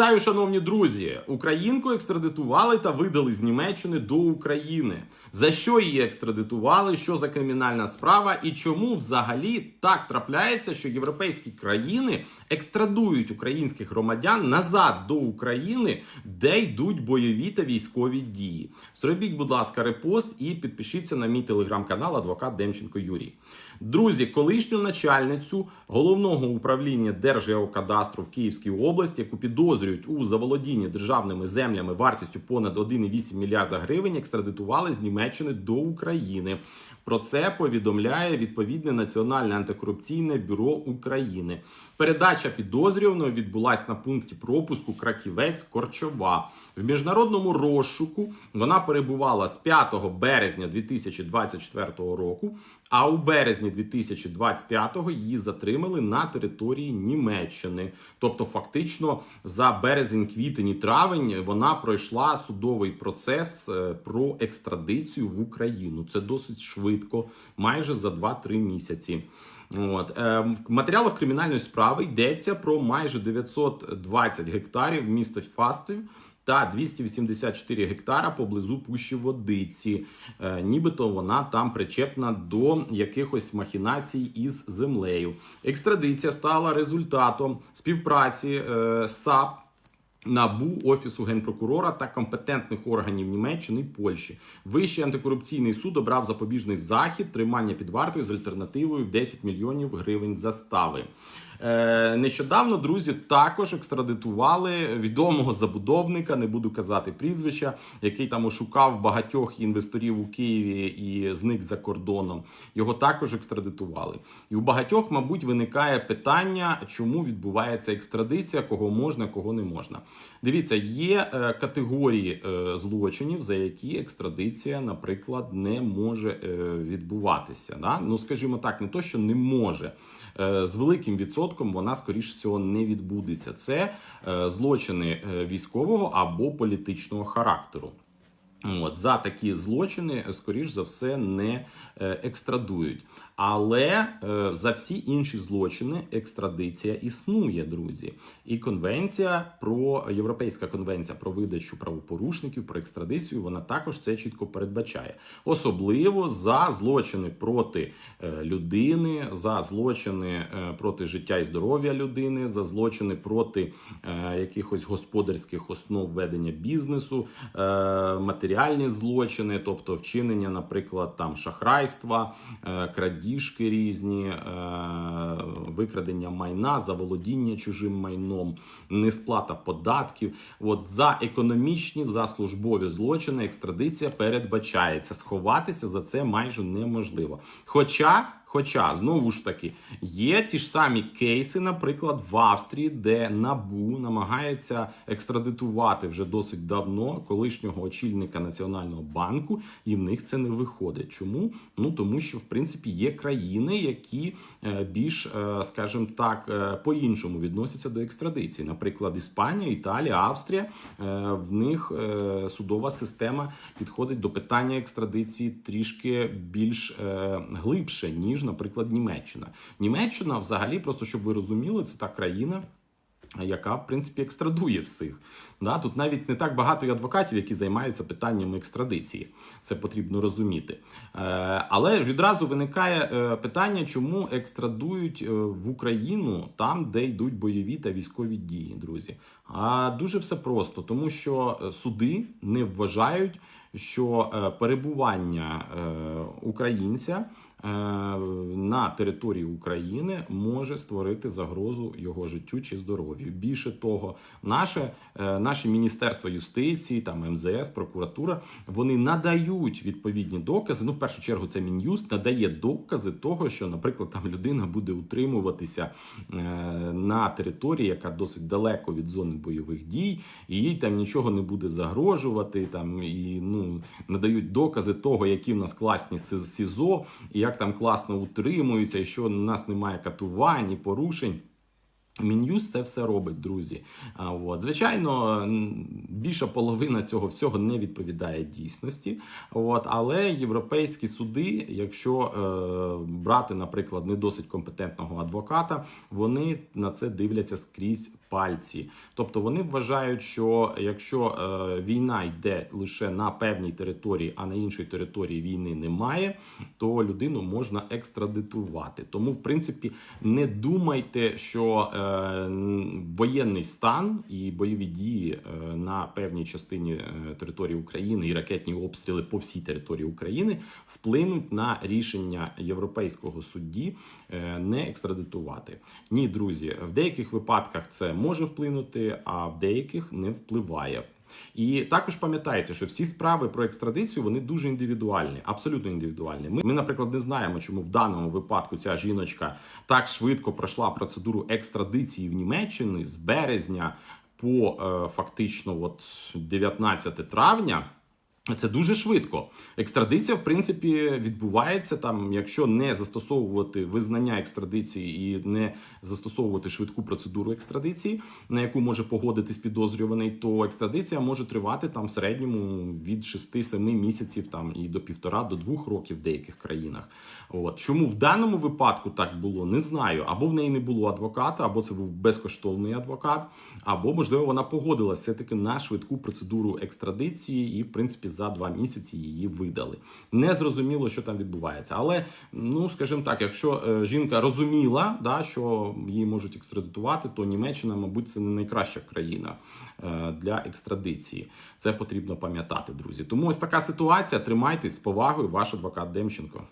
Вітаю, шановні друзі! Українку екстрадитували та видали з Німеччини до України. За що її екстрадитували? Що за кримінальна справа? І чому взагалі так трапляється, що європейські країни екстрадують українських громадян назад до України, де йдуть бойові та військові дії? Зробіть, будь ласка, репост і підпишіться на мій телеграм-канал Адвокат Демченко Юрій. Друзі, колишню начальницю головного управління Держгеокадастру в Київській області, яку підозрюють у заволодінні державними землями вартістю понад 1,8 мільярда гривень, екстрадитували з Німеччини до України. Про це повідомляє відповідне Національне антикорупційне бюро України. Передача підозрюваного відбулась на пункті пропуску Краківець Корчова. В міжнародному розшуку вона перебувала з 5 березня 2024 року. А у березні 2025-го її затримали на території Німеччини. Тобто, фактично, за березень, квітень травень вона пройшла судовий процес е, про екстрадицію в Україну. Це досить швидко, майже за 2-3 місяці. От е, в матеріалах кримінальної справи йдеться про майже 920 гектарів міста Фастів та 284 гектара поблизу Пущі Водиці. Е, нібито вона там причепна до якихось махінацій із землею. Екстрадиція стала результатом співпраці е, САП. НАБУ, Офісу генпрокурора та компетентних органів Німеччини і Польщі. Вищий антикорупційний суд обрав запобіжний захід тримання під вартою з альтернативою в 10 мільйонів гривень застави. Е, нещодавно друзі також екстрадитували відомого забудовника, не буду казати прізвища, який там ошукав багатьох інвесторів у Києві і зник за кордоном. Його також екстрадитували. І у багатьох, мабуть, виникає питання, чому відбувається екстрадиція, кого можна, кого не можна. Дивіться, є е, категорії е, злочинів, за які екстрадиція, наприклад, не може відбуватися. Да? Ну, скажімо так, не то, що не може. З великим відсотком вона, скоріш всього, не відбудеться. Це е, злочини е, військового або політичного характеру. От, за такі злочини, скоріш за все, не е, екстрадують. Але е, за всі інші злочини екстрадиція існує, друзі. І конвенція про Європейська конвенція про видачу правопорушників про екстрадицію, вона також це чітко передбачає. Особливо за злочини проти е, людини, за злочини е, проти життя і здоров'я людини, за злочини проти е, якихось господарських основ ведення бізнесу, е, матеріальні злочини, тобто вчинення, наприклад, там шахрайства, е, крадіжки різні, е, викрадення майна, заволодіння чужим майном, несплата податків. От за економічні, за службові злочини екстрадиція передбачається. Сховатися за це майже неможливо. Хоча. Хоча знову ж таки є ті ж самі кейси, наприклад, в Австрії, де набу намагається екстрадитувати вже досить давно колишнього очільника національного банку, і в них це не виходить. Чому? Ну тому що в принципі є країни, які е, більш, е, скажімо так, е, по-іншому відносяться до екстрадиції. Наприклад, Іспанія, Італія, Австрія. В них судова система підходить до питання екстрадиції трішки більш глибше, ніж, наприклад, Німеччина. Німеччина, взагалі, просто щоб ви розуміли, це та країна. Яка в принципі екстрадує всіх. Да, тут навіть не так багато і адвокатів, які займаються питаннями екстрадиції. Це потрібно розуміти. Е, але відразу виникає е, питання, чому екстрадують е, в Україну там, де йдуть бойові та військові дії, друзі. А дуже все просто, тому що суди не вважають, що перебування українця на території України може створити загрозу його життю чи здоров'ю. Більше того, наше, е, наше Міністерство юстиції, там МЗС, прокуратура, вони надають відповідні докази. Ну, в першу чергу, це Мін'юст надає докази того, що, наприклад, там людина буде утримуватися е, на території, яка досить далеко від зони бойових дій, і їй там нічого не буде загрожувати. Там і ну надають докази того, які в нас класні СІЗО, і як там класно утримуються, і що у нас немає катувань і порушень. Мін'юз це все робить, друзі. А, от. Звичайно, більша половина цього всього не відповідає дійсності. От. Але європейські суди, якщо е, брати, наприклад, не досить компетентного адвоката, вони на це дивляться скрізь пальці. Тобто вони вважають, що якщо е, війна йде лише на певній території, а на іншій території війни немає, то людину можна екстрадитувати. Тому, в принципі, не думайте, що е, воєнний стан і бойові дії е, на певній частині е, території України і ракетні обстріли по всій території України вплинуть на рішення європейського судді е, не екстрадитувати. Ні, друзі, в деяких випадках це може вплинути, а в деяких не впливає. І також пам'ятайте, що всі справи про екстрадицію вони дуже індивідуальні, абсолютно індивідуальні. Ми, ми, наприклад, не знаємо, чому в даному випадку ця жіночка так швидко пройшла процедуру екстрадиції в Німеччині з березня по е, фактично от 19 травня. Це дуже швидко. Екстрадиція, в принципі, відбувається там, якщо не застосовувати визнання екстрадиції і не застосовувати швидку процедуру екстрадиції, на яку може погодитись підозрюваний, то екстрадиція може тривати там в середньому від 6-7 місяців там і до півтора до двох років в деяких країнах. От чому в даному випадку так було, не знаю. Або в неї не було адвоката, або це був безкоштовний адвокат, або можливо вона погодилась все таки на швидку процедуру екстрадиції, і в принципі за два місяці її видали. Не зрозуміло, що там відбувається. Але ну скажімо так, якщо е, жінка розуміла, да, що її можуть екстрадитувати, то Німеччина, мабуть, це не найкраща країна е, для екстрадиції. Це потрібно пам'ятати, друзі. Тому ось така ситуація. Тримайтесь з повагою, ваш адвокат Демченко.